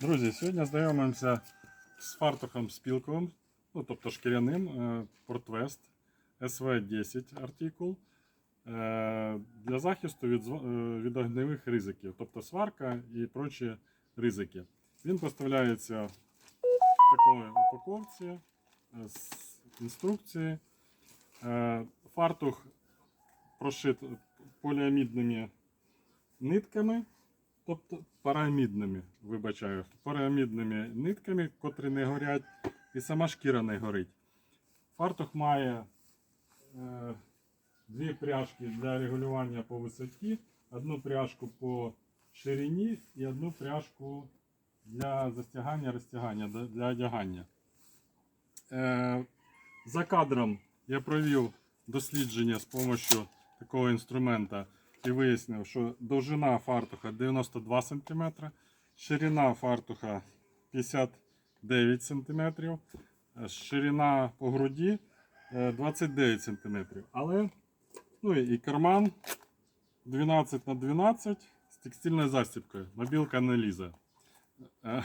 Друзі, сьогодні знайомимося з фартухом спілковим, ну тобто шкіряним е, Portvest SV10 артикул е, для захисту від, е, від огневих ризиків, тобто сварка і прочі ризики. Він поставляється в такої упаковці е, з інструкції. Е, Фартух прошит поліамідними нитками, тобто парамідними, вибачаю, парамідними нитками, котрі не горять, і сама шкіра не горить. Фартух має е, дві пряжки для регулювання по висоті, одну пряжку по ширині і одну пряжку для застягання, розтягання, для- одягання. Е, за кадром я провів дослідження з допомогою такого інструмента і вияснив, що довжина фартуха 92 см, ширина фартуха 59 см, е, ширина по груді е, 29 см. Але ну, і карман 12 на 12 з текстильною застібкою. Мобілка не лізе. Е,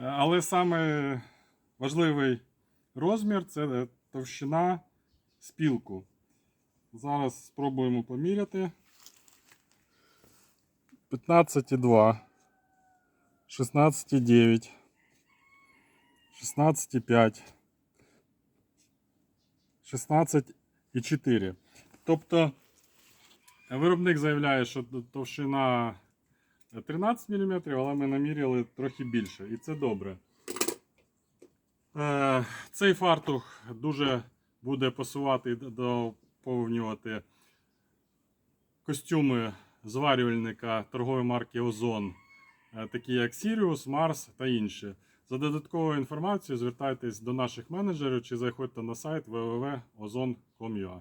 Але саме важливий розмір це е, товщина спілку. Зараз спробуємо поміряти. 15,2, 16,9, 16,5, 16,4. Тобто виробник заявляє, що товщина 13 мм, але ми наміряли трохи більше, і це добре. Е, Цей фартух дуже буде пасувати і доповнювати костюми зварювальника торгової марки Озон, е, такі як Sirius, Mars та інші. За додатковою інформацією звертайтесь до наших менеджерів чи заходьте на сайт www.ozon.com.ua